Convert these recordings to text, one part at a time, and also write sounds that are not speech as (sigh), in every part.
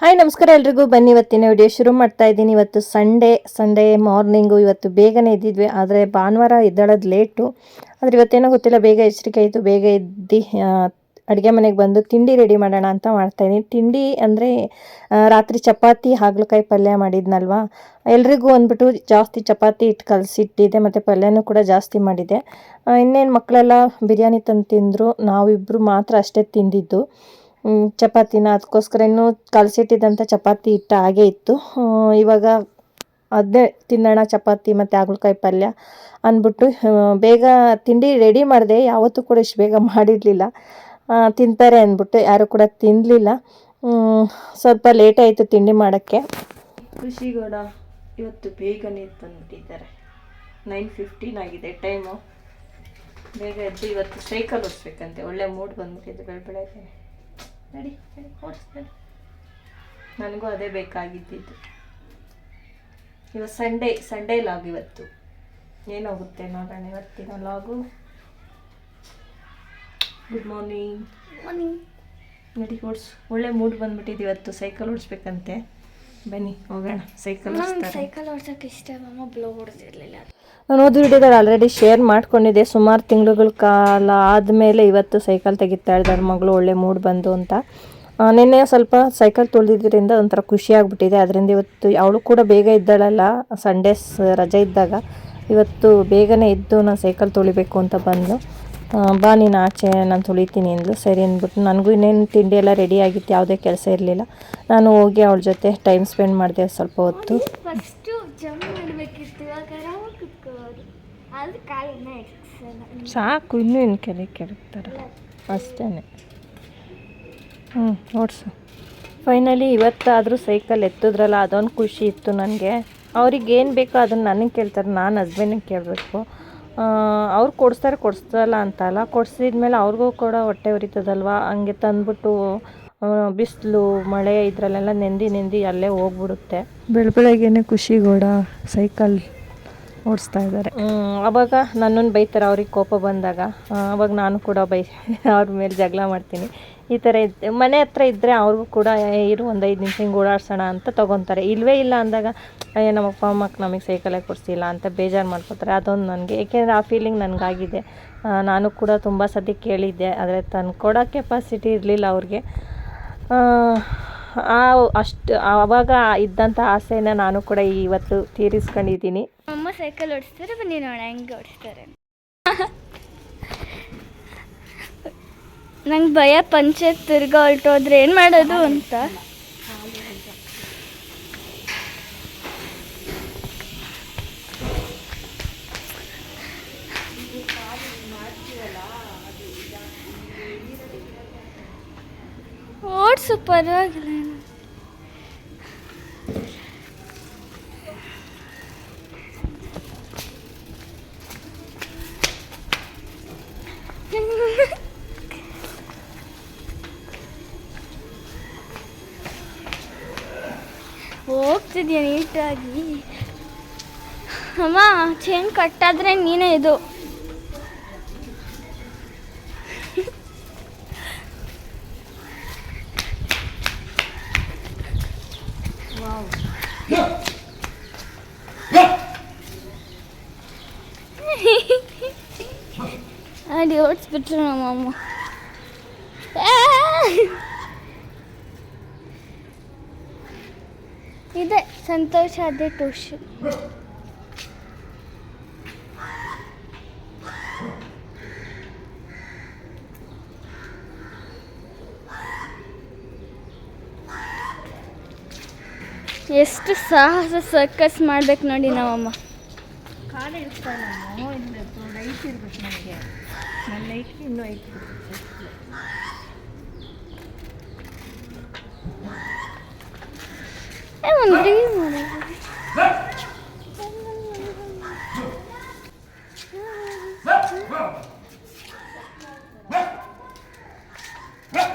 Hi ನಮಸ್ಕಾರ ಎಲ್ರಿಗೂ. ಬನ್ನಿ, ಇವತ್ತಿನ ವಿಡಿಯೋ ಶುರು ಮಾಡ್ತಾ ಇದ್ದೀನಿ. ಇವತ್ತು ಸಂಡೇ ಸಂಡೇ ಮಾರ್ನಿಂಗು ಇವತ್ತು ಬೇಗನೆ ಇದ್ದಿದ್ವಿ ಆದರೆ ಭಾನುವಾರ ಎದ್ದಳೋದು ಲೇಟು ಆದರೆ ಇವತ್ತೇನೋ ಗೊತ್ತಿಲ್ಲ, ಬೇಗ ಎಚ್ಚರಿಕೆ ಆಯಿತು. ಬೇಗ ಎದ್ದು ಅಡುಗೆ ಮನೆಗೆ ಬಂದು ತಿಂಡಿ ರೆಡಿ ಮಾಡೋಣ ಅಂತ ಮಾಡ್ತಾಯಿದ್ದೀನಿ ತಿಂಡಿ ಅಂದರೆ ರಾತ್ರಿ ಚಪಾತಿ, ಹಾಗಲಕಾಯಿ ಪಲ್ಯ ಮಾಡಿದ್ನಲ್ವಾ? ಎಲ್ರಿಗೂ ಅಂದ್ಬಿಟ್ಟು ಜಾಸ್ತಿ ಚಪಾತಿ ಇಟ್ಟು ಕಲಸಿಟ್ಟಿದ್ದೆ. ಮತ್ತು ಪಲ್ಯನೂ ಕೂಡ ಜಾಸ್ತಿ ಮಾಡಿದೆ ಇನ್ನೇನು ಮಕ್ಕಳೆಲ್ಲ ಬಿರಿಯಾನಿ ತಂದು ತಿಂದರು. ನಾವಿಬ್ಬರು ಮಾತ್ರ ಅಷ್ಟೇ ತಿಂದಿದ್ದು. ಚಪಾತಿನ ಅದಕ್ಕೋಸ್ಕರ ಇನ್ನೂ ಕಲಸಿಟ್ಟಿದ್ದಂಥ ಚಪಾತಿ ಹಿಟ್ಟು ಹಾಗೆ ಇತ್ತು. ಇವಾಗ ಅದೇ ತಿನ್ನೋಣ ಚಪಾತಿ ಮತ್ತು ಹಾಗಲಕಾಯಿ ಪಲ್ಯ ಅಂದ್ಬಿಟ್ಟು ಬೇಗ ತಿಂಡಿ ರೆಡಿ ಮಾಡಿದೆ. ಯಾವತ್ತೂ ಕೂಡ ಇಷ್ಟು ಬೇಗ ಮಾಡಿರಲಿಲ್ಲ. ತಿಂತಾರೆ ಅಂದ್ಬಿಟ್ಟು, ಯಾರೂ ಕೂಡ ತಿನ್ನಲಿಲ್ಲ ಸ್ವಲ್ಪ ಲೇಟ್ ಆಯಿತು ತಿಂಡಿ ಮಾಡೋಕ್ಕೆ. ಖುಷಿಗೌಡ ಇವತ್ತು ಬೇಗನೆ ತಂದುಬಿಟ್ಟಿದ್ದಾರೆ ನೈನ್ ಫಿಫ್ಟೀನ್ ಆಗಿದೆ ಟೈಮು ಬೇಗ ಎದ್ದು ಇವತ್ತು ಸೈಕಲ್ ಓಡಿಸ್ಬೇಕಂತೆ. ಒಳ್ಳೆ ಮೂಡ್ ಬಂದ್ಬಿಟ್ಟಿದೆ ಬೆಳೆ ಬೆಳಗ್ಗೆ ನಡಿ ನಡಿ ಓಡಿಸ್ ನಡಿ. ನನಗೂ ಅದೇ ಬೇಕಾಗಿದ್ದಿದ್ದು. ಇವತ್ತು ಸಂಡೇ ಸಂಡೇ ಲಾಗ್ ಇವತ್ತು. ಏನಾಗುತ್ತೆ ನೋಡೋಣ ಇವತ್ತಿನ ಲಾಗು ಗುಡ್ ಮಾರ್ನಿಂಗ್ ಮಾರ್ನಿಂಗ್ ನಡಿ ಓಡಿಸು. ಒಳ್ಳೆ ಮೂಡ್ ಬಂದ್ಬಿಟ್ಟಿದ್ದು ಇವತ್ತು. ಸೈಕಲ್ ಓಡಿಸ್ಬೇಕಂತೆ. ಬನ್ನಿ ಹೋಗೋಣ. ಸೈಕಲ್ ಓಡಿಸ್ತಾರೆ ಸೈಕಲ್ ಓಡ್ಸೋಕೆ ಇಷ್ಟ ಬ್ಲೋ ಹೊಡೆದಿರಲಿಲ್ಲ. ನಾನು ಓದಿ ವಿಡಿಯೋದಲ್ಲಿ ಆಲ್ರೆಡಿ ಶೇರ್ ಮಾಡ್ಕೊಂಡಿದ್ದೆ. ಸುಮಾರು ತಿಂಗಳುಗಳ ಕಾಲ ಆದಮೇಲೆ ಇವತ್ತು ಸೈಕಲ್ ತೆಗಿತಾ ಇದ್ದಾರೆ ಮಗಳು ಒಳ್ಳೆ ಮೂಡ್ ಬಂದು ಅಂತ. ನಿನ್ನೆ ಸ್ವಲ್ಪ ಸೈಕಲ್ ತೊಳೆದಿದ್ದರಿಂದ ಒಂಥರ ಖುಷಿ ಆಗ್ಬಿಟ್ಟಿದೆ. ಅದರಿಂದ ಇವತ್ತು ಅವಳು ಕೂಡ ಬೇಗ ಇದ್ದಾಳಲ್ಲ. ಸಂಡೇಸ್ ರಜೆ ಇದ್ದಾಗ. ಇವತ್ತು ಬೇಗನೆ ಇದ್ದು ನಾನು ಸೈಕಲ್ ತೊಳಿಬೇಕು ಅಂತ ಬಂದು. ಬಾ ನೀನು ಆಚೆ ನಾನು ತುಳಿತೀನಿ ಅಂದ್ಲು ಸರಿ ಅಂದ್ಬಿಟ್ಟು ನನಗೂ ಇನ್ನೇನು ತಿಂಡಿ ಎಲ್ಲ ರೆಡಿ ಆಗಿತ್ತು ಯಾವುದೇ ಕೆಲಸ ಇರಲಿಲ್ಲ. ನಾನು ಹೋಗಿ ಅವಳ ಜೊತೆ ಟೈಮ್ ಸ್ಪೆಂಡ್ ಮಾಡಿದೆ ಸ್ವಲ್ಪ ಹೊತ್ತು. ಸಾಕು ಇನ್ನೂ ಇನ್ನು ಕೆರೆ ಕೆರಕ್ತಾರೆ ಅಷ್ಟೇ ಹ್ಞೂ ಓಡಿಸು. ಫೈನಲಿ ಇವತ್ತಾದರೂ ಸೈಕಲ್ ಎತ್ತಿದ್ರಲ್ಲ ಅದೊಂದು ಖುಷಿ ಇತ್ತು ನನಗೆ. ಅವ್ರಿಗೆ ಏನು ಬೇಕೋ ಅದನ್ನು ನನಗೆ ಕೇಳ್ತಾರೆ ನಾನು ಹಸ್ಬೆಂಡಿಗೆ ಕೇಳಬೇಕು. ಅವ್ರು ಕೊಡಿಸ್ತಾರೆ ಕೊಡಿಸ್ತಲ್ಲ ಅಂತಲ್ಲ. ಕೊಡಿಸಿದ್ಮೇಲೆ ಅವ್ರಿಗೂ ಕೂಡ ಹೊಟ್ಟೆ ಉರಿತದಲ್ವ? ಹಂಗೆ ತಂದ್ಬಿಟ್ಟು ಬಿಸಿಲು, ಮಳೆ ಇದರಲ್ಲೆಲ್ಲ ನೆಂದಿ ನೆಂದಿ ಅಲ್ಲೇ ಹೋಗ್ಬಿಡುತ್ತೆ. ಬೆಳ ಬೆಳಗ್ಗೆನೆ ಖುಷಿಗೋಡ ಸೈಕಲ್ ಓಡಿಸ್ತಾ ಇದ್ದಾರೆ. ಅವಾಗ ನನ್ನನ್ನು ಬೈತಾರೆ ಅವ್ರಿಗೆ ಕೋಪ ಬಂದಾಗ. ಅವಾಗ ನಾನು ಕೂಡ ಬೈ, ಅವ್ರ ಮೇಲೆ ಜಗಳ ಮಾಡ್ತೀನಿ. ಈ ಥರ ಇದ್ದೆ ಮನೆ ಹತ್ರ ಇದ್ದರೆ ಅವ್ರಿಗೂ ಕೂಡ ಇರು, ಒಂದು ಐದು ನಿಮಿಷ ಹಿಂಗೆ ಓಡಾಡ್ಸೋಣ ಅಂತ ತೊಗೊತಾರೆ. ಇಲ್ಲವೇ ಇಲ್ಲ ಅಂದಾಗ, ಅಯ್ಯೋ, ನಮ್ಮ ಅಪ್ಪ ಅಮ್ಮಕ್ಕೆ ನಮಗೆ ಸೈಕಲೇ ಕೊಡಿಸಿಲ್ಲ ಅಂತ ಬೇಜಾರು ಮಾಡ್ಕೊತಾರೆ. ಅದೊಂದು ನನಗೆ, ಏಕೆಂದರೆ ಆ ಫೀಲಿಂಗ್ ನನಗಾಗಿದೆ. ನಾನು ಕೂಡ ತುಂಬ ಸತಿ ಕೇಳಿದ್ದೆ, ಆದರೆ ತಂದು ಕೊಡೋ ಕೆಪಾಸಿಟಿ ಇರಲಿಲ್ಲ ಅವ್ರಿಗೆ. ಅಷ್ಟು ಅವಾಗ ಇದ್ದಂಥ ಆಸೆನ ನಾನು ಕೂಡ ಇವತ್ತು ತೀರಿಸ್ಕೊಂಡಿದ್ದೀನಿ. ಅಮ್ಮ ಸೈಕಲ್ ಓಡಿಸ್ತಾರೆ, ಬನ್ನಿ ನೋಡ ಹೆಂಗೆ ಓಡಿಸ್ತಾರೆ ನಂಗೆ ಭಯ ಪಂಚಾಯತ್ ತಿರ್ಗಾ ಹೊರಟೋದ್ರೆ ಏನು ಮಾಡೋದು ಅಂತ. ಓಡಿಸು ಪರವಾಗಿಲ್ಲ. ಹೋಗ್ತಿದ್ಯಾ ನೀಟಾಗಿ ಅಮ್ಮ ಚೇನ್ ಕಟ್ಟಾದ್ರೆ ನೀನೇ ಇದು ಅಡಿ ಓಡಿಸ್ಬಿಟ್ರು ನಮ್ಮಮ್ಮ ಇದೆ ಸಂತೋಷ ಅದೇ ಟ್ಯೂಷನ್ ಎಷ್ಟು ಸಾಹಸ ಸರ್ಕಸ್ ಮಾಡ್ಬೇಕು ನೋಡಿ ನಮ್ಮಮ್ಮ ಕಾಲೇ ಏ, ಒಂದ್ ರೀಲ್ ಮಾಡೋದು.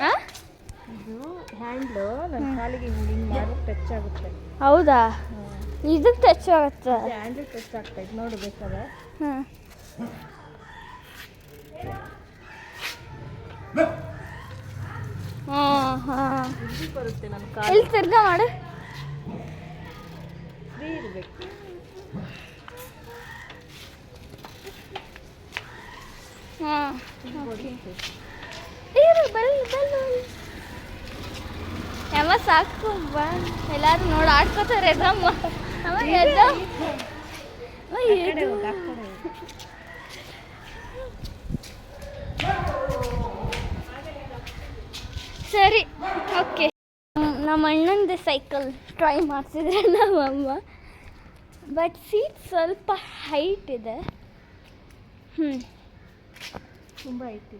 ಆ? ಇದು ಹ್ಯಾಂಡ್ಲು ನನ್ನ ಕಾಲಿಗೆ ಹಿಂಗೆ ಹಿಂಗೆ ಮಾಡಿ ಟಚ್ ಆಗುತ್ತೆ. ಹೌದಾ? ಇದು ಟಚ್ ಆಗುತ್ತೆ? ಹ್ಯಾಂಡ್ಲ್ ಟಚ್ ಆಗ್ತೈತೆ ನೋಡು ಬೇಕಾದ್ರೆ. ಹಾಂ ಹಾಂ ಹಾಂ ಬರುತ್ತೆ ನನ್ನ ಎಲ್ಲಿ ತಿರ್ಗಾ ಮಾಡು. ಫ್ರೀ ಇರಬೇಕು. ಹಾಂ ಇರು ಬರಲಿ ಬಲ್ ಅಮ್ಮ ಸಾಕು ಬಾ. ಎಲ್ಲಾರು ನೋಡಿ ಆಡ್ಕೋತಾರೆ ಅಮ್ಮ ಎದ್ದ. ಅಮ್ಮ, ಎದ್ದು. ಸರಿ ಓಕೆ. ನಮ್ಮ ಅಣ್ಣಂದು ಸೈಕಲ್ ಟ್ರೈ ಮಾಡಿಸಿದ್ರೆ ನಮ್ಮಮ್ಮ ಬಟ್ ಸೀಟ್ ಸ್ವಲ್ಪ ಹೈಟ್ ಇದೆ. ಹ್ಞೂ ತುಂಬ ಐತಿ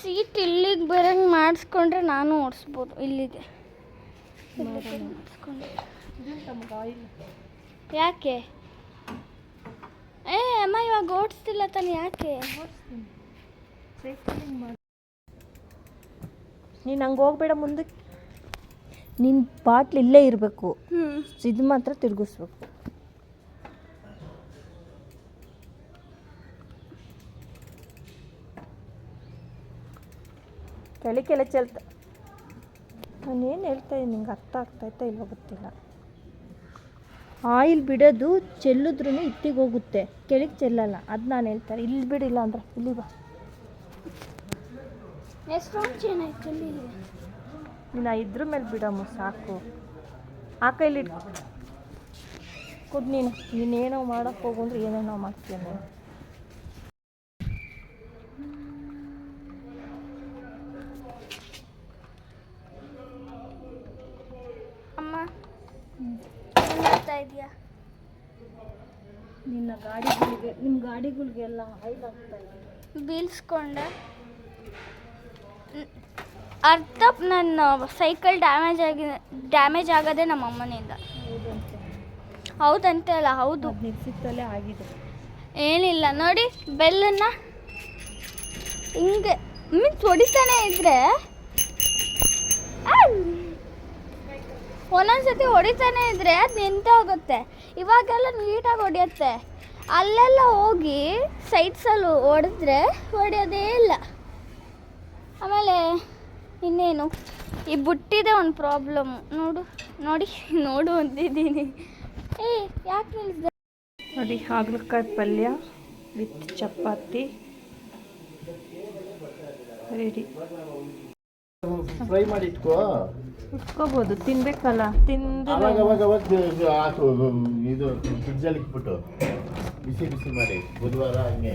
ಸೀಟ್ ಇಲ್ಲಿಗೆ ಬರಂಗೆ ಮಾಡಿಸ್ಕೊಂಡ್ರೆ ನಾನು ಓಡಿಸ್ಬೋದು ಇಲ್ಲಿಗೆ. ಯಾಕೆ? ಏ ಅಮ್ಮ ಇವಾಗ ಓಡಿಸ್ತಿಲ್ಲ ತಾನೆ ಯಾಕೆ? ನೀನು ಹಂಗೆ ಹೋಗ್ಬೇಡ ಮುಂದಕ್ಕೆ. ನಿನ್ನ ಬಾಟ್ಲ್ ಇಲ್ಲೇ ಇರಬೇಕು. ಇದು ಮಾತ್ರ ತಿರುಗಿಸ್ಬೇಕು. ಕೆಳ ಕೆಲ ಚೆಲ್ತ. ನಾನು ಏನು ಹೇಳ್ತಾ ಇದ್ದೀನಿ ನಿಂಗೆ ಅರ್ಥ ಆಗ್ತೈತಾ ಇಲ್ಲೋ ಗೊತ್ತಿಲ್ಲ. ಆಯಿಲ್ ಬಿಡೋದು ಚೆಲ್ಲಿದ್ರೂ ಇತ್ತಿಗೆ ಹೋಗುತ್ತೆ ಕೆಳಗೆ ಚೆಲ್ಲಲ್ಲ ಅದು ನಾನು ಹೇಳ್ತಾರೆ ಇಲ್ಲಿ ಬಿಡಿಲ್ಲ ಅಂದ್ರೆ ಇಲ್ಲಿ ಬಾ. ನೀನು ಇದ್ರ ಮೇಲೆ ಬಿಡಮ್ಮ ಸಾಕು. ಆ ಕೈಲಿ ಇಡ್ ಕೊಡ್ ನೀನು. ನೀನೇನೋ ಮಾಡೋಕ್ಕೆ ಹೋಗು ಅಂದ್ರೆ ಏನೇನೋ ಮಾಡ್ತೀಯ ನೀನು. ಮಾಡ್ತಾ ಇದೀಯಾ ನಿನ್ನ ಗಾಡಿಗಳಿಗೆ ನಿಮ್ಮ ಗಾಡಿಗಳಿಗೆಲ್ಲ ಹೈಲ್ ಆಗ್ತಾ ಇದೆ. ಬೀಳ್ಸ್ಕೊಂಡೆ. ಅರ್ಧ ನನ್ನ ಸೈಕಲ್ ಡ್ಯಾಮೇಜ್ ಆಗಿ ಡ್ಯಾಮೇಜ್ ಆಗೋದೇ ನಮ್ಮ ಅಮ್ಮನಿಂದ. ಹೌದಂತೆ. ಅಲ್ಲ ಹೌದು. ನಿಲ್ಸಿತ್ತಲೇ ಆಗಿದೆ. ಏನಿಲ್ಲ ನೋಡಿ ಬೆಲ್ಲನ್ನ ಹಿಂಗೆ ಮೀನ್ಸ್ ಹೊಡಿತಾನೆ ಇದ್ರೆ ಒಂದೊಂದ್ಸತಿ ಹೊಡಿತಾನೆ ಇದ್ರೆ ಅದು ನಿಂತು ಹೋಗುತ್ತೆ ಇವಾಗೆಲ್ಲ ನೀಟಾಗಿ ಹೊಡೆಯುತ್ತೆ. ಅಲ್ಲೆಲ್ಲ ಹೋಗಿ ಸೈಡ್ಸಲ್ಲಿ ಹೊಡೆದ್ರೆ ಹೊಡೆಯೋದೇ ಇಲ್ಲ. ಆಮೇಲೆ ಇನ್ನೇನು? ಈ ಬುಟ್ಟಿದೆ ಒಂದು ಪ್ರಾಬ್ಲಮ್ ನೋಡು, ನೋಡಿ, ನೋಡು ಅಂತಿದ್ದೀನಿ. ಏ, ಯಾಕೆ ನಿಲ್ಸ್ದೆ? ನೋಡಿ, ಹಾಗಲಕಾಯಿ ಪಲ್ಯ ವಿತ್ ಚಪಾತಿ. ರೆಡಿ ಫ್ರೈ ಮಾಡಿ ಇಟ್ಕೋ. ಇಟ್ಕೋಬಹುದು ತಿನ್ಬೇಕಲ್ಲ ತಿಂದು ಅವಾಗ ಅವಾಗ ಅವಾಗ ಇದು ಹಾಕು ಇದು ಫ್ರಿಡ್ಜಲ್ಲಿ ಇಟ್ಬಿಟ್ಟು ಬಿಸಿ ಬಿಸಿ ಮಾಡಿ ಬುಧವಾರ ಹಂಗೆ.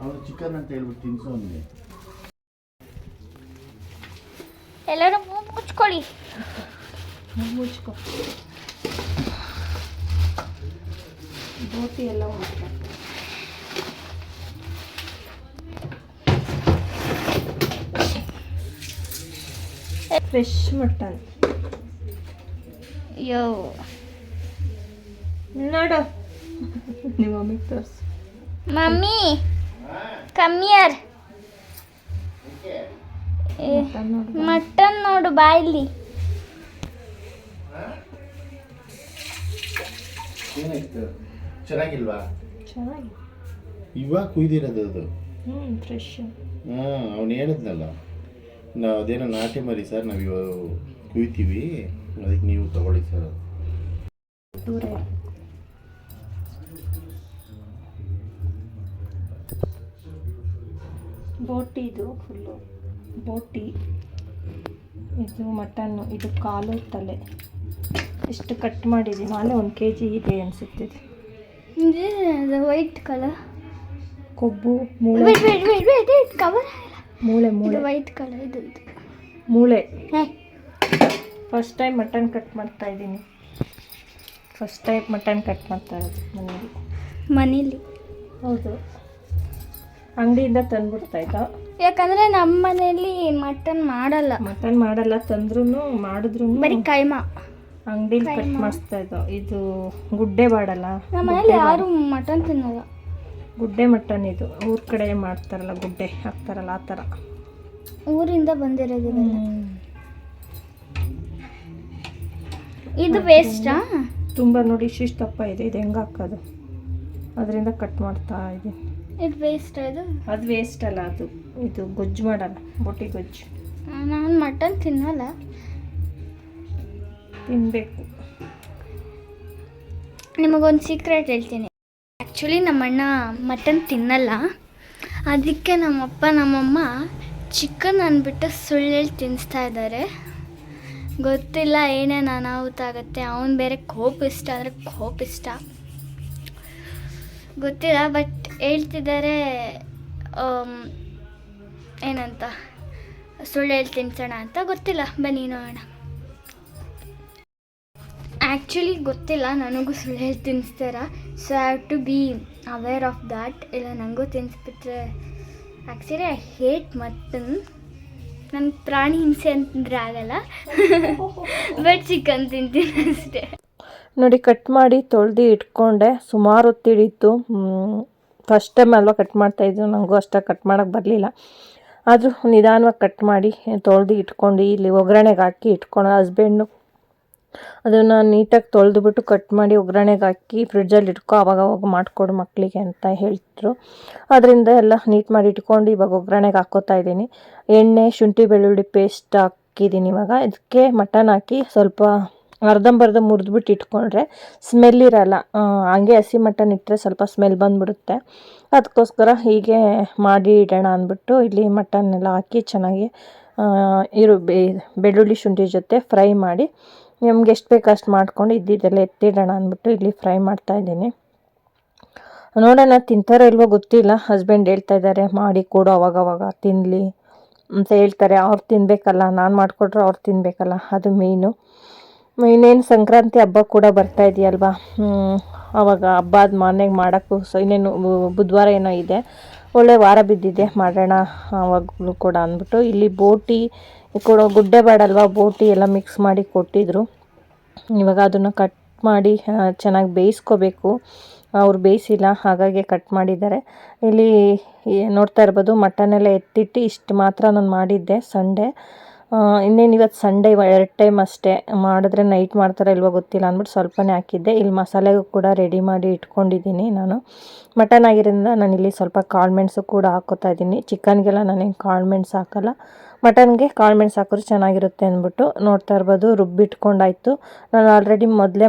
ಅವನು ಚಿಕನ್ ಅಂತ ಹೇಳ್ಬಿಟ್ಟು ತಿನ್ಸು ಅವನಿಗೆ. ಎಲ್ಲರೂ ಮುಚ್ಕೊಳ್ಳಿ. ಮುಚ್ಕೊ. ಬೋಟಿ ಎಲ್ಲ ಉಂಟು. Fresh mutton. ಯೋ. ನೋಡು. ನಿಮ್ಮ ಮಮ್ಮಿಗೆ ತೋರಿಸು. ಮಮ್ಮಿ ಕಮ್ಮಿಯರ್ ಮಟನ್ ನೋಡು ಮಟನ್ ನೋಡು ಬಾಯಲ್ಲಿ ಏನಾಯ್ತು? ಚೆನ್ನಾಗಿಲ್ವಾ? ಚೆನ್ನಾಗಿ ಇವಾಗ ಕುಯ್ದಿರೋದು ಅದು. ಹ್ಞೂ ಫ್ರೆಶ್ ಹಾಂ ಅವನು ಹೇಳಿದ್ನಲ್ಲ. ನಾವು ಅದೇನೋ ನಾಟಿ ಮರಿ ಸರ್ ನಾವು ಇವಾಗ ಕುಯ್ತೀವಿ. ಅದಕ್ಕೆ ನೀವು ತಗೊಳ್ಳಿ ಸರ್. ದೂರ ಬೋಟಿ ಇದು ಫುಲ್ಲು. ಬೋಟಿ. ಇದು ಮಟನ್ನು ಇದು ಕಾಲು ತಲೆ. ಇಷ್ಟು ಕಟ್ ಮಾಡಿದ್ದೀನಿ ಮಾಲೆ? ಒಂದು ಕೆ ಜಿ ಇದೆ. ದ ವೈಟ್ ಕಲರ್ ಕೊಬ್ಬು ಮೂಳೆ wait wait wait wait wait cover ಮೂಳೆ ಮೂಳೆ. ವೈಟ್ ಕಲರ್ ಇದು ಮೂಳೆ. ಫಸ್ಟ್ ಟೈಮ್ ಮಟನ್ ಕಟ್ ಮಾಡ್ತಾ ಇದ್ದೀನಿ. ಫಸ್ಟ್ ಟೈಮ್ ಮಟನ್ ಕಟ್ ಮಾಡ್ತಾ ಇರೋದು ಮನೇಲಿ. ಮನೇಲಿ. ಹೌದು. ಅಂಗಡಿಯಿಂದ ತಂದ್ಬಿಡ್ತಾ ಇದ್ದ. ಯಾಕಂದ್ರೆ ನಮ್ಮ ಮನೇಲಿ ಮಟನ್ ಮಾಡಲ್ಲ. ಮಟನ್ ಮಾಡಲ್ಲ ತಂದ್ರೂ ಮಾಡಿದ್ರು ಬರೀ ಕೈಮಾ. ಅಂಗಡಿಲಿ ಕಟ್. ಮಾಡಿಸ್ತಾ ಇದ್ದೋ. ಇದು ಗುಡ್ಡೆ ಬಾಡಲ್ಲ. ನಮ್ಮ ಮನೇಲಿ ಯಾರು ಮಟನ್ ತಿನ್ನಲ್ಲ. ಗುಡ್ಡೆ ಮಟನ್ ಇದು. ಊರ ಕಡೆ ಮಾಡ್ತಾರಲ್ಲ ಗುಡ್ಡೆ ಹಾಕ್ತಾರಲ್ಲ ಆ ಥರ ಊರಿಂದ ಬಂದಿರೋದು. ಇದು ವೇಸ್ಟಾ ತುಂಬ ನೋಡಿ ಇಷ್ಟಿಷ್ಟು ದಪ್ಪ ಇದೆ. ಇದು ಹೆಂಗೆ ಹಾಕೋದು? ಅದರಿಂದ ಕಟ್ ಮಾಡ್ತಾ ಇದ್ದೀನಿ. ಇದು ವೇಸ್ಟ್ ಇದು? ಅದು ವೇಸ್ಟ್ ಅಲ್ಲ ಅದು. ಇದು ಗೊಜ್ಜು ಮಾಡಲ್ಲ ಬೊಟ್ಟಿ ಗೊಜ್ಜು. ನಾನು ಮಟನ್ ತಿನ್ನಲ್ಲ. ತಿನ್ನಬೇಕು ನಿಮಗೊಂದು ಸೀಕ್ರೆಟ್ ಹೇಳ್ತೀನಿ. ಆ್ಯಕ್ಚುಲಿ ನಮ್ಮಣ್ಣ ಮಟನ್ ತಿನ್ನಲ್ಲ. ಅದಕ್ಕೆ ನಮ್ಮಪ್ಪ, ನಮ್ಮಮ್ಮ ಚಿಕನ್ ಅಂದ್ಬಿಟ್ಟು ಸುಳ್ಳು ಹೇಳಿ ತಿನ್ನಿಸ್ತಾ ಇದ್ದಾರೆ ಗೊತ್ತಿಲ್ಲ ಏನೇನು ಅನಾಹುತ ಆಗುತ್ತೆ. ಅವನು ಬೇರೆ ಕೋಪಿಷ್ಟ ಅಂದರೆ ಕೋಪಿಷ್ಟ ಗೊತ್ತಿಲ್ಲ ಬಟ್ ಹೇಳ್ತಿದ್ದಾರೆ ಏನಂತ? ಸುಳ್ಳು ಹೇಳಿ ತಿನ್ಸೋಣ ಅಂತ ಗೊತ್ತಿಲ್ಲ. ಬನ್ನಿ, ನೋಡೋಣ. ಆ್ಯಕ್ಚುಲಿ ಗೊತ್ತಿಲ್ಲ ನನಗೂ ಸುಳ್ಳು ಹೇಳಿ ತಿನ್ನಿಸ್ತಾರ so I have to be aware of that ಇಲ್ಲ ನನಗೂ ತಿನ್ನಿಸ್ಬಿಟ್ರೆ ಆ್ಯಕ್ಚುಲಿ ಐ ಹೇಟ್ ಮಟನ್ ನನ್ನ ಪ್ರಾಣಿ ಹಿಂಸೆ ಅಂತಂದ್ರೆ ಆಗಲ್ಲ. (laughs) ಬಟ್ ಚಿಕನ್ ತಿಂತೀನಿ ಅಷ್ಟೇ. ನೋಡಿ ಕಟ್ ಮಾಡಿ ತೊಳೆದು ಇಟ್ಕೊಂಡೆ. ಸುಮಾರು ಹೊತ್ತು ಹಿಡಿತು ಫಸ್ಟ್ ಟೈಮ್ ಅಲ್ವಾ ಕಟ್ ಮಾಡ್ತಾಯಿದ್ರು ನನಗೂ ಅಷ್ಟಾಗಿ ಕಟ್ ಮಾಡೋಕ್ಕೆ ಬರಲಿಲ್ಲ. ಆದರೂ ನಿಧಾನವಾಗಿ ಕಟ್ ಮಾಡಿ ತೊಳೆದು ಇಟ್ಕೊಂಡು ಇಲ್ಲಿ ಒಗ್ಗರಣೆಗೆ ಹಾಕಿ ಇಟ್ಕೊಂಡು ಹಸ್ಬೆಂಡು ಅದನ್ನು ನೀಟಾಗಿ ತೊಳೆದುಬಿಟ್ಟು ಕಟ್ ಮಾಡಿ ಒಗ್ಗರಣೆಗೆ ಹಾಕಿ ಫ್ರಿಡ್ಜಲ್ಲಿ ಇಟ್ಕೊ, ಅವಾಗ ಅವಾಗ ಮಾಡಿಕೊಡು ಮಕ್ಕಳಿಗೆ ಅಂತ ಹೇಳ್ತರು ಅದರಿಂದ ಎಲ್ಲ ನೀಟ್ ಮಾಡಿ ಇಟ್ಕೊಂಡು ಇವಾಗ ಒಗ್ಗರಣೆಗೆ ಹಾಕೋತಾ ಇದ್ದೀನಿ. ಎಣ್ಣೆ, ಶುಂಠಿ, ಬೆಳ್ಳುಳ್ಳಿ ಪೇಸ್ಟ್ ಹಾಕಿದ್ದೀನಿ ಇವಾಗ. ಇದಕ್ಕೆ ಮಟನ್ ಹಾಕಿ ಸ್ವಲ್ಪ ಅರ್ಧಂಬರ್ಧ ಮುರಿದ್ಬಿಟ್ಟು ಇಟ್ಕೊಂಡ್ರೆ ಸ್ಮೆಲ್ ಇರಲ್ಲ. ಹಂಗೆ ಹಸಿ ಮಟನ್ ಇಟ್ಟರೆ ಸ್ವಲ್ಪ ಸ್ಮೆಲ್ ಬಂದ್ಬಿಡುತ್ತೆ. ಅದಕ್ಕೋಸ್ಕರ ಹೀಗೆ ಮಾಡಿ ಇಡೋಣ ಅಂದ್ಬಿಟ್ಟು ಇಲ್ಲಿ ಮಟನ್ ಎಲ್ಲ ಹಾಕಿ ಚೆನ್ನಾಗಿ ಇರು ಬೆಳ್ಳುಳ್ಳಿ, ಶುಂಠಿ ಜೊತೆ ಫ್ರೈ ಮಾಡಿ ನಮ್ಗೆ ಎಷ್ಟು ಬೇಕು ಅಷ್ಟು ಮಾಡ್ಕೊಂಡು ಇದ್ದಿದ್ದೆಲ್ಲ ಎತ್ತಿಡೋಣ ಅಂದ್ಬಿಟ್ಟು ಇಲ್ಲಿ ಫ್ರೈ ಮಾಡ್ತಾ ಇದ್ದೀನಿ. ನೋಡೋಣ, ತಿಂತಾರೋ ಇಲ್ವೋ ಗೊತ್ತಿಲ್ಲ. ಹಸ್ಬೆಂಡ್ ಹೇಳ್ತಾ ಇದ್ದಾರೆ, ಮಾಡಿ ಕೊಡು ಅವಾಗವಾಗ ತಿನ್ನಲಿ ಅಂತ ಹೇಳ್ತಾರೆ. ಅವ್ರು ತಿನ್ನಬೇಕಲ್ಲ ನಾನು ಮಾಡಿಕೊಟ್ರೆ ಅವ್ರು ತಿನ್ನಬೇಕಲ್ಲ ಅದು ಮೇಯ್ನು. ಇನ್ನೇನು ಸಂಕ್ರಾಂತಿ ಹಬ್ಬ ಕೂಡ ಬರ್ತಾ ಇದೆಯಲ್ವಾ? ಅವಾಗ ಹಬ್ಬ ಅದು ಮನೆಗೆ ಮಾಡೋಕ್ಕೂ ಸೊ, ಇನ್ನೇನು ಬುಧವಾರ ಏನೋ ಇದೆ. ಒಳ್ಳೆ ವಾರ ಬಿದ್ದಿದೆ, ಮಾಡೋಣ ಅವಾಗಲೂ ಕೂಡ ಅಂದ್ಬಿಟ್ಟು. ಇಲ್ಲಿ ಬೋಟಿ ಕೂಡ ಗುಡ್ಡೆ ಬಾಡಲ್ವಾ ಬೋಟಿ ಎಲ್ಲ ಮಿಕ್ಸ್ ಮಾಡಿ ಕೊಟ್ಟಿದ್ರು. ಇವಾಗ ಅದನ್ನು ಕಟ್ ಮಾಡಿ ಚೆನ್ನಾಗಿ ಬೇಯಿಸ್ಕೋಬೇಕು. ಅವ್ರು ಬೇಯಿಸಿಲ್ಲ, ಹಾಗಾಗಿ ಕಟ್ ಮಾಡಿದ್ದಾರೆ. ಇಲ್ಲಿ ನೋಡ್ತಾ ಇರ್ಬೋದು ಮಟನ್ ಎಲ್ಲ ಎತ್ತಿಟ್ಟು ಇಷ್ಟು ಮಾತ್ರ ನಾನು ಮಾಡಿದ್ದೆ ಸಂಡೇ. ಇನ್ನೇನು ಇವತ್ತು ಸಂಡೇ ಎರಡು ಟೈಮ್ ಅಷ್ಟೇ. ಮಾಡಿದ್ರೆ ನೈಟ್ ಮಾಡ್ತಾರೋ ಇಲ್ವೋ ಗೊತ್ತಿಲ್ಲ ಅಂದ್ಬಿಟ್ಟು ಸ್ವಲ್ಪನೇ ಹಾಕಿದ್ದೆ. ಇಲ್ಲಿ ಮಸಾಲೆಗೂ ಕೂಡ ರೆಡಿ ಮಾಡಿ ಇಟ್ಕೊಂಡಿದ್ದೀನಿ ನಾನು. ಮಟನ್ ಆಗಿರೋದ್ರಿಂದ ನಾನಿಲ್ಲಿ ಸ್ವಲ್ಪ ಕಾಳು ಮೆಣಸು ಕೂಡ ಹಾಕೋತಾ ಇದ್ದೀನಿ. ಚಿಕನ್ಗೆಲ್ಲ ನಾನೇನು ಕಾಳು ಮೆಣಸು ಹಾಕಲ್ಲ. ಮಟನ್ಗೆ ಕಾಳು ಮೆಣಸು ಹಾಕಿದ್ರೆ ಚೆನ್ನಾಗಿರುತ್ತೆ ಅಂದ್ಬಿಟ್ಟು ನೋಡ್ತಾ ಇರ್ಬೋದು, ರುಬ್ಬಿಟ್ಕೊಂಡಾಯಿತು. ನಾನು ಆಲ್ರೆಡಿ ಮೊದಲೇ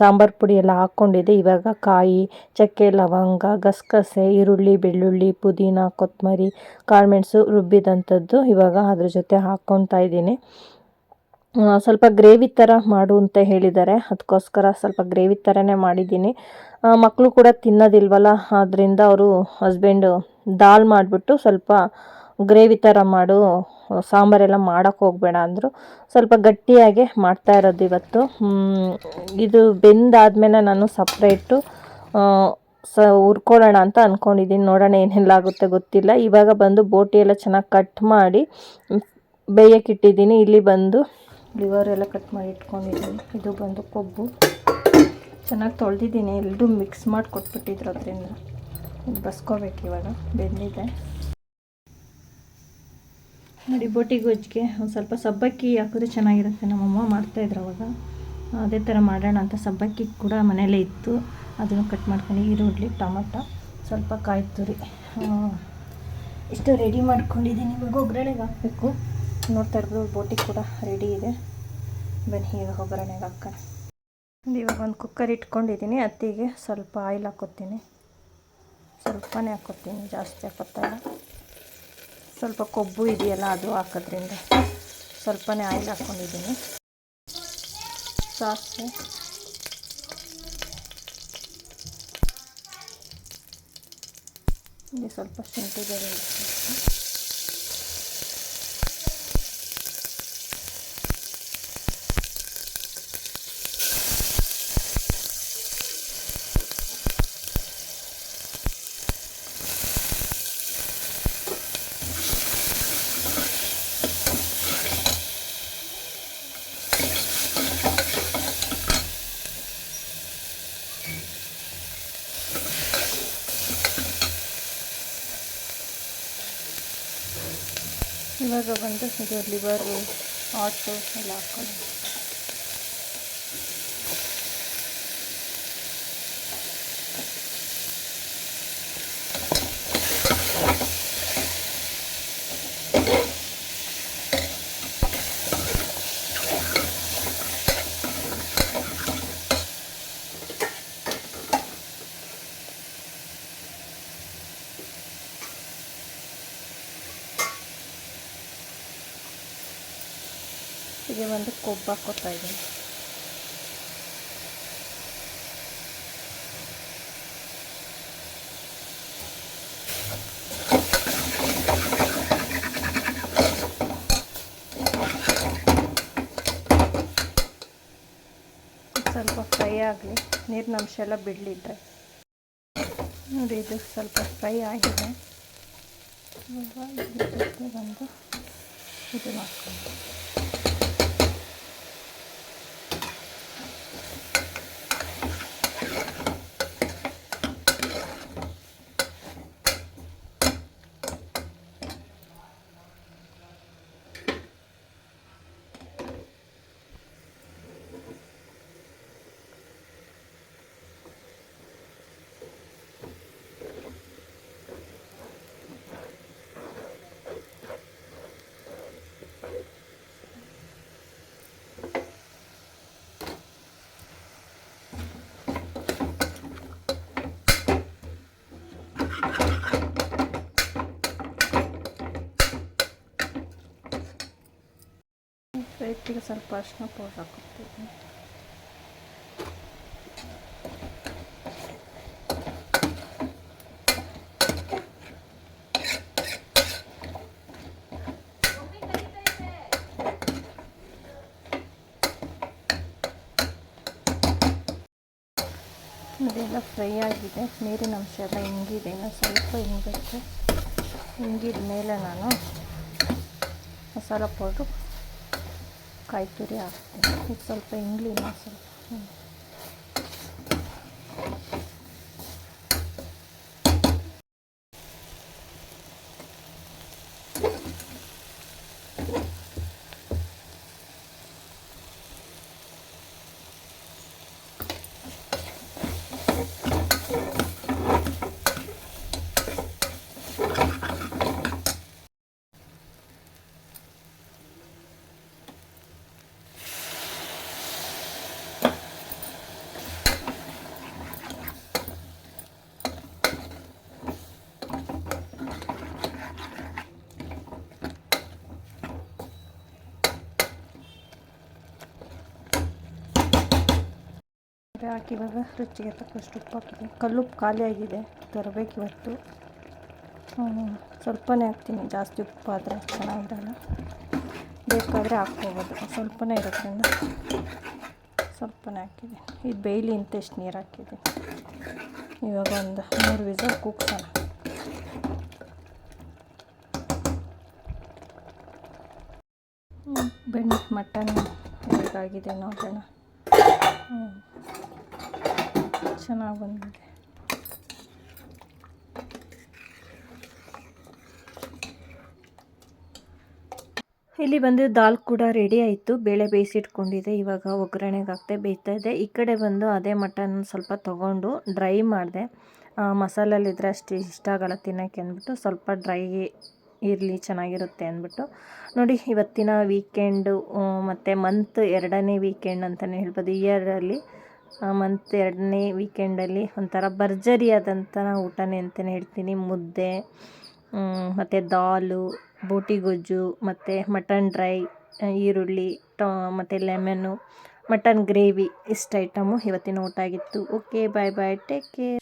ಸಾಂಬಾರು ಪುಡಿ ಎಲ್ಲ ಹಾಕ್ಕೊಂಡಿದ್ದೆ. ಇವಾಗ ಕಾಯಿ, ಚಕ್ಕೆ, ಲವಂಗ, ಗಸಗಸೆ, ಈರುಳ್ಳಿ, ಬೆಳ್ಳುಳ್ಳಿ, ಪುದೀನ ಕೊತ್ತಂಬರಿ ಕಾಳು ಮೆಣಸು ರುಬ್ಬಿದಂಥದ್ದು ಇವಾಗ ಅದ್ರ ಜೊತೆ ಹಾಕ್ಕೊತಾ ಇದ್ದೀನಿ. ಸ್ವಲ್ಪ ಗ್ರೇವಿ ಥರ ಮಾಡು ಅಂತ ಹೇಳಿದ್ದಾರೆ. ಅದಕ್ಕೋಸ್ಕರ ಸ್ವಲ್ಪ ಗ್ರೇವಿ ಥರನೇ ಮಾಡಿದ್ದೀನಿ. ಮಕ್ಕಳು ಕೂಡ ತಿನ್ನೋದಿಲ್ವಲ್ಲ ಆದ್ದರಿಂದ ಅವರು ಹಸ್ಬೆಂಡು ದಾಲ್ ಮಾಡಿಬಿಟ್ಟು ಸ್ವಲ್ಪ ಗ್ರೇವಿ ಥರ ಮಾಡು, ಸಾಂಬಾರೆಲ್ಲ ಮಾಡೋಕ್ಕೆ ಹೋಗಬೇಡ ಅಂದರು. ಸ್ವಲ್ಪ ಗಟ್ಟಿಯಾಗೆ ಮಾಡ್ತಾ ಇರೋದು ಇವತ್ತು. ಇದು ಬೆಂದಾದ್ಮೇಲೆ ನಾನು ಸಪ್ರೇಟು ಸ ಹುರ್ಕೊಳ್ಳೋಣ ಅಂತ ಅಂದ್ಕೊಂಡಿದ್ದೀನಿ ನೋಡೋಣ ಏನೆಲ್ಲ ಆಗುತ್ತೆ ಗೊತ್ತಿಲ್ಲ. ಇವಾಗ ಬಂದು ಬೋಟಿ ಎಲ್ಲ ಚೆನ್ನಾಗಿ ಕಟ್ ಮಾಡಿ, ಬೇಯಕ್ಕೆ ಇಟ್ಟಿದ್ದೀನಿ ಇಲ್ಲಿ ಬಂದು ಲಿವರ್ ಎಲ್ಲ ಕಟ್ ಮಾಡಿ ಇಟ್ಕೊಂಡಿದ್ದೀನಿ ಇದು ಬಂದು ಕೊಬ್ಬು. ಚೆನ್ನಾಗಿ ತೊಳೆದಿದ್ದೀನಿ ಎಲ್ಲರೂ ಮಿಕ್ಸ್ ಮಾಡಿ ಕೊಟ್ಬಿಟ್ಟಿದ್ರು ಅದರಿಂದ ಬಸ್ಕೋಬೇಕು ಇವಾಗ. ಬೆಂದಿದೆ. ನೋಡಿ, ಬೋಟಿ ಗೊಜ್ಜಿಗೆ ಒಂದು ಸ್ವಲ್ಪ ಸಬ್ಬಕ್ಕಿ ಹಾಕಿದ್ರೆ ಚೆನ್ನಾಗಿರುತ್ತೆ. ನಮ್ಮಮ್ಮ ಮಾಡ್ತಾಯಿದ್ರು ಅವಾಗ. ಅದೇ ಥರ ಮಾಡೋಣ ಅಂತ ಸಬ್ಬಕ್ಕಿ ಕೂಡ ಮನೇಲೇ ಇತ್ತು. ಅದನ್ನು ಕಟ್ ಮಾಡ್ಕೊಂಡು ಈರುಳ್ಳಿ, ಟೊಮೊಟೊ, ಸ್ವಲ್ಪ ಕಾಯಿ ತುರಿ. ಇಷ್ಟು ರೆಡಿ ಮಾಡ್ಕೊಂಡಿದ್ದೀನಿ. ಇವಾಗ ಒಗ್ಗರಣೆಗೆ ಹಾಕಬೇಕು. ನೋಡ್ತಾ ಇರ್ಬೋದು ಬೋಟಿ ಕೂಡ ರೆಡಿ ಇದೆ. ಬನ್ನಿ ಈಗ ಒಗ್ಗರಣೆಗೆ ಹಾಕೋಣ. ಇವಾಗ ಒಂದು ಕುಕ್ಕರ್ ಇಟ್ಕೊಂಡಿದ್ದೀನಿ. ಅತ್ತಿಗೆ ಸ್ವಲ್ಪ ಆಯಿಲ್ ಹಾಕೋತೀನಿ. ಸ್ವಲ್ಪನೇ ಹಾಕೋತೀನಿ. ಜಾಸ್ತಿ ಹಾಕೋತಾ ಸ್ವಲ್ಪ ಕೊಬ್ಬು ಇದೆಯಲ್ಲ ಅದು ಹಾಕೋದ್ರಿಂದ ಸ್ವಲ್ಪನೇ ಆಯಿಲ್ ಹಾಕ್ಕೊಂಡಿದ್ದೀನಿ. ಸಾಸಿವೆ. ಇಲ್ಲಿ ಸ್ವಲ್ಪ ಶುಂಠಿ ಬೆಳ್ಳುಳ್ಳಿ ಪೇಸ್ಟ್. ಇವಾಗ ಬಂದು ಇದು ಲಿವರು ಆಟು ಎಲ್ಲ ಹಾಕ್ಕೊಂಡು ಹೀಗೆ ಕೊಬ್ಬು ಇದ್ದೀನಿ. ಸ್ವಲ್ಪ ಫ್ರೈ ಆಗಲಿ ನೀರಿನಂಶ ಎಲ್ಲ ಬಿಡಲಿದ್ರೆ. ನೋಡಿ, ಇದು ಸ್ವಲ್ಪ ಫ್ರೈ ಆಗಿದೆ. ಬಂದು ಇದು ಹಾಕ್ಕೊಂಡು ರೈತಿಗೆ ಸ್ವಲ್ಪ ಅರಿಶಿನ ಪೌಡ್ರ್ ಹಾಕ್ಕೊಡ್ತೀನಿ ಇದೆಲ್ಲ ಫ್ರೈ ಆಗಿದೆ. ನೀರಿನ ಅಂಶ ಎಲ್ಲ ಹಿಂಗಿದೆ ಇನ್ನು ಸ್ವಲ್ಪ ಹಿಂಗಬೇಕು ಹಿಂಗಿದ ಮೇಲೆ ನಾನು ಮಸಾಲ ಪೌಡ್ರು ಕಾಯಿ ತುರಿ ಹಾಕ್ತೀನಿ ಈಗ ಸ್ವಲ್ಪ ಇಂಗ್ಲಿನ ಸ್ವಲ್ಪ ಹ್ಮ್. ಬೇರೆ ಹಾಕಿ ಇವಾಗ ರುಚಿಗೆ ತಕ್ಕಷ್ಟು ಉಪ್ಪು ಹಾಕಿದ್ದೀನಿ. ಕಲ್ಲುಪ್ಪು ಖಾಲಿ ಆಗಿದೆ ತರಬೇಕು ಇವತ್ತು. ಸ್ವಲ್ಪನೇ ಹಾಕ್ತೀನಿ. ಜಾಸ್ತಿ ಉಪ್ಪು ಆದರೆ ಚೆನ್ನಾಗಿರಲ್ಲ. ಬೇಕಾದರೆ ಹಾಕ್ಕೋಬೋದು. ಸ್ವಲ್ಪನೇ ಇರೋದ್ರಿಂದ ಸ್ವಲ್ಪನೇ ಹಾಕಿದೆ ಇದು ಬೇಯ್ಲಿ ಅಂತ ಎಷ್ಟು ನೀರು ಹಾಕಿದೆ ಇವಾಗ ಒಂದು ಮೂರು ವಿಸಲ್ ಕೂಗ್ಸೋಣ. ಬೆಣ್ಣೆ ಮಟನ್ ಹೇಗಾಗಿದೆ ನೋಡೋಣ. ಹ್ಮ್. ಚೆನ್ನಾಗಿ ಬಂದಿದೆ. ಇಲ್ಲಿ ಬಂದು ದಾಲ್ ಕೂಡ ರೆಡಿ ಆಯಿತು. ಬೇಳೆ ಬೇಯಿಸಿಟ್ಕೊಂಡಿದ್ದೆ ಇವಾಗ ಒಗ್ಗರಣೆಗೆ ಹಾಕ್ತೆ ಬೇಯ್ತಾ ಇದೆ. ಈ ಕಡೆ ಬಂದು ಅದೇ ಮಟನ್ ಸ್ವಲ್ಪ ತೊಗೊಂಡು ಡ್ರೈ ಮಾಡಿದೆ. ಮಸಾಲಲ್ಲಿದ್ದರೆ ಅಷ್ಟು ಇಷ್ಟ ಆಗಲ್ಲ ತಿನ್ನೋಕ್ಕೆ ಅಂದ್ಬಿಟ್ಟು ಸ್ವಲ್ಪ ಡ್ರೈ ಇರಲಿ, ಚೆನ್ನಾಗಿರುತ್ತೆ ಅಂದ್ಬಿಟ್ಟು. ನೋಡಿ, ಇವತ್ತಿನ ವೀಕೆಂಡು ಮತ್ತು ಮಂತ್ ಎರಡನೇ ವೀಕೆಂಡ್ ಅಂತಲೇ ಹೇಳ್ಬೋದು. ಇಯರಲ್ಲಿ ಮಂತ್ ಎರಡನೇ ವೀಕೆಂಡಲ್ಲಿ ಒಂಥರ ಭರ್ಜರಿಯಾದಂಥ ಊಟನೇ ಅಂತಲೇ ಹೇಳ್ತೀನಿ. ಮುದ್ದೆ ಮತ್ತು ದಾಲು, ಬೂಟಿ ಗೊಜ್ಜು, ಮತ್ತು ಮಟನ್ ಡ್ರೈ ಈರುಳ್ಳಿ, ಟೊ, ಮತ್ತು ಲೆಮನು ಮಟನ್ ಗ್ರೇವಿ ಇಷ್ಟು ಐಟಮು ಇವತ್ತಿನ ಊಟ ಆಗಿತ್ತು. Okay bye bye take care